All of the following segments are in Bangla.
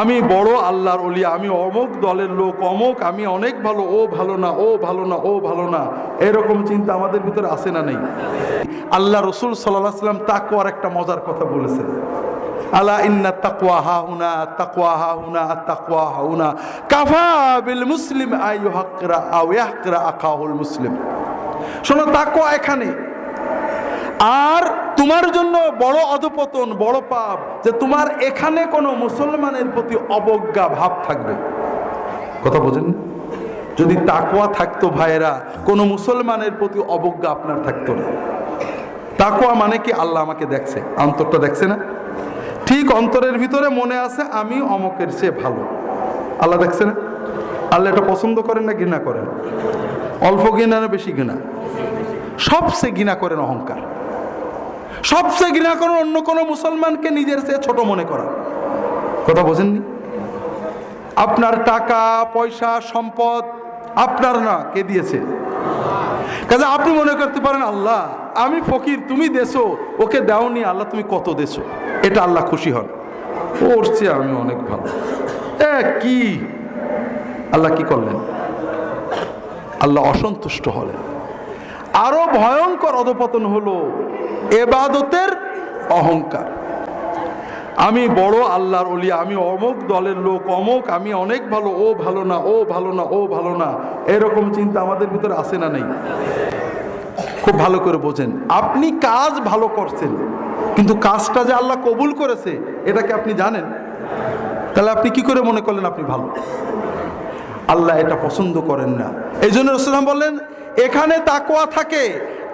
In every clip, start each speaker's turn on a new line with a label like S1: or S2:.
S1: আমি বড় আল্লাহর অলি আমি অমুক দলের লোক, অমুক, আমি অনেক ভালো, ও ভালো না, ও ভালো না, ও ভালো না। এরকম চিন্তা আমাদের ভিতরে আসে না নেই। আল্লাহ রসুল সাল্লাহ সাল্লাম তাকুয়ার একটা মজার কথা বলেছেন। আলা কাফা বিল মুসলিম মুসলিম। শোনো এখানে। আর তোমার জন্য বড় অধপতন, বড় পাপ, যে তোমার এখানে কোনো মুসলমানের প্রতি অবজ্ঞা ভাব থাকবে। কথা বোঝেন যদি তাকওয়া থাকতো ভাইয়েরা, কোনো মুসলমানের প্রতি অবজ্ঞা আপনার থাকতো না। তাকওয়া মানে কি? আল্লাহ আমাকে দেখছে। অন্তরটা দেখছে না? ঠিক অন্তরের ভিতরে মনে আছে, আমি অমকের চেয়ে ভালো। আল্লাহ দেখছে না? আল্লাহ এটা পছন্দ করেন না, ঘৃণা করেন? অল্প ঘৃণা না, বেশি ঘৃণা? সবচেয়ে ঘৃণা করেন অহংকার। সবচেয়ে ঘৃণা করেন অন্য কোনো মুসলমানকে নিজের চেয়ে ছোট মনে করা। কথা বোঝেননি? আপনার টাকা, পয়সা, সম্পদ আপনার না, কে দিয়েছে? কাজে আপনি মনে করতে পারেন, আল্লাহ, আমি ফকির, তুমি দেছো, ওকে দাওনি, আল্লাহ, তুমি কত দেছো? এটা আল্লাহ খুশি হন। ওর চেয়ে আমি অনেক ভালো। এ, কি? আল্লাহ কি করলেন? আল্লাহ অসন্তুষ্ট হলেন। আরও ভয়ঙ্কর অধপতন হলো এবাদতের অহংকার। আমি বড় আল্লাহর অলি, আমি অমুক দলের লোক, অমুক, আমি অনেক ভালো, ও ভালো না, ও ভালো না, ও ভালো না, এরকম চিন্তা আমাদের ভিতরে আসে না নেই। খুব ভালো করে বোঝেন, আপনি কাজ ভালো করছেন, কিন্তু কাজটা যে আল্লাহ কবুল করেছে এটাকে আপনি জানেন? তাহলে আপনি কি করে মনে করলেন আপনি ভালো? আল্লাহ এটা পছন্দ করেন না। এই জন্য রসুলাম বললেন এখানে তাকোয়া থাকে।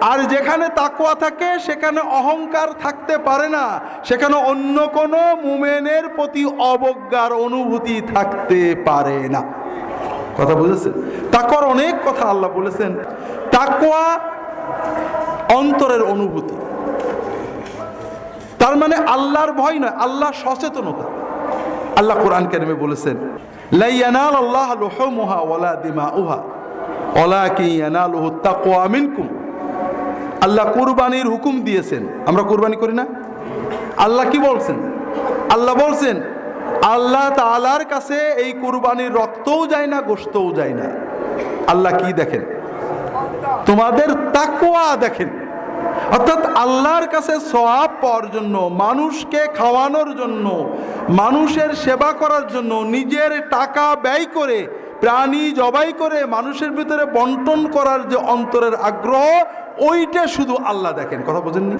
S1: আর যেখানে তাকোয়া থাকে, সেখানে অহংকার থাকতে পারে না। সেখানে অন্য কোনো মুমেনের প্রতি অবজ্ঞার অনুভূতি থাকতে পারে না। কথা বুঝেছেন? তাকওয়ার অনেক কথা আল্লাহ বলেছেন। তাকওয়া অন্তরের অনুভূতি। তার মানে আল্লাহর ভয় নয়, আল্লাহ সচেতনতা। আল্লাহ কোরআন কারিমে বলেছেন লাইয়ানাল আল্লাহ লুহুমুহা ওয়ালাকিন ইয়ানালুহু তাকওয়া মিনকুম। আল্লাহ কুরবানির হুকুম দিয়েছেন। আমরা কুরবানি করি না? আল্লাহ কি বলছেন? আল্লাহ বলছেন, আল্লাহ তাআলার কাছে এই কুরবানির রক্তও যায় না, গোশতও যায় না। আল্লাহ কি দেখেন? তোমাদের তাকওয়া দেখেন। অর্থাৎ আল্লাহর কাছে সওয়াব পাওয়ার জন্য, মানুষকে খাওয়ানোর জন্য, মানুষের সেবা করার জন্য, নিজের টাকা ব্যয় করে প্রাণী জবাই করে মানুষের ভিতরে বন্টন করার যে অন্তরের আগ্রহ, ওইটা শুধু আল্লাহ দেখেন। কথা বোঝেননি?